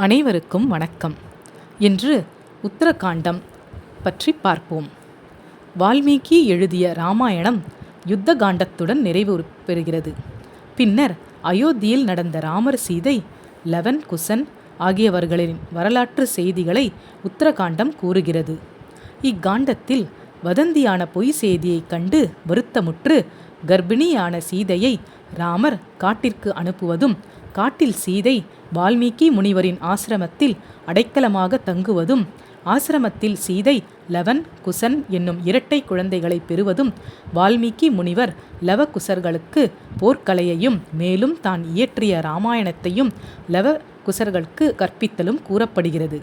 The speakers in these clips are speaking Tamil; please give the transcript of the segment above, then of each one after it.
அனைவருக்கும் வணக்கம். இன்று உத்தரகாண்டம் பற்றி பார்ப்போம். வால்மீகி எழுதிய ராமாயணம் யுத்த காண்டத்துடன் நிறைவு பெறுகிறது. பின்னர் அயோத்தியில் நடந்த ராமர் சீதை லவன் குசன் ஆகியவர்களின் வரலாற்று செய்திகளை உத்தரகாண்டம் கூறுகிறது. இக்காண்டத்தில் வதந்தியான பொய் செய்தியைக் கண்டு வருத்தமுற்று கர்ப்பிணியான சீதையை ராமர் காட்டிற்கு அனுப்புவதும் காட்டில் சீதை வால்மீகி முனிவரின் ஆசிரமத்தில் அடைக்கலமாக தங்குவதும் ஆசிரமத்தில் சீதை லவன் குசன் என்னும் இரட்டை குழந்தைகளை பெறுவதும் வால்மீகி முனிவர் லவகுசர்களுக்கு போர்க்கலையையும் மேலும் தான் இயற்றிய இராமாயணத்தையும் லவ குசர்களுக்கு கற்பித்தலும் கூறப்படுகிறது.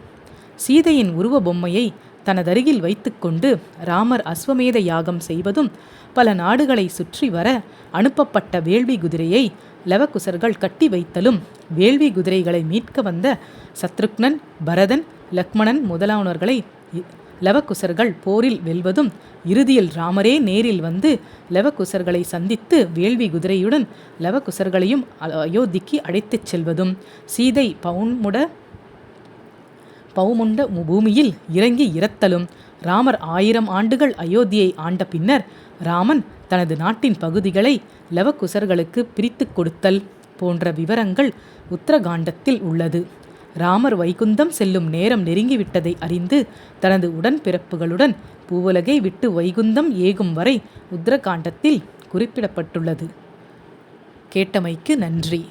சீதையின் உருவ பொம்மையை தனதருகில் வைத்துக்கொண்டு ராமர் அஸ்வமேத யாகம் செய்வதும் பல நாடுகளை சுற்றி வர அனுப்பப்பட்ட வேள்வி குதிரையை லவகுசர்கள் கட்டி வைத்தலும் வேள்வி குதிரைகளை மீட்க வந்த சத்ருக்னன் பரதன் லக்மணன் முதலானவர்களை லவகுசர்கள் போரில் வெல்வதும் இறுதியில் ராமரே நேரில் வந்து லவகுசர்களை சந்தித்து வேள்வி குதிரையுடன் லவகுசர்களையும் அயோத்திக்கு அழைத்துச் செல்வதும் சீதை பவுன்முட பவுமுண்ட பூமியில் இறங்கி இறத்தலும் ராமர் ஆயிரம் ஆண்டுகள் அயோத்தியை ஆண்ட பின்னர் ராமன் தனது நாட்டின் பகுதிகளை லவகுசர்களுக்கு பிரித்து கொடுத்தல் போன்ற விவரங்கள் உத்தரகாண்டத்தில் உள்ளது. ராமர் வைகுந்தம் செல்லும் நேரம் நெருங்கிவிட்டதை அறிந்து தனது உடன்பிறப்புகளுடன் பூவுலகை விட்டு வைகுந்தம் ஏகும் வரை உத்தரகாண்டத்தில் குறிப்பிடப்பட்டுள்ளது. கேட்டமைக்கு நன்றி.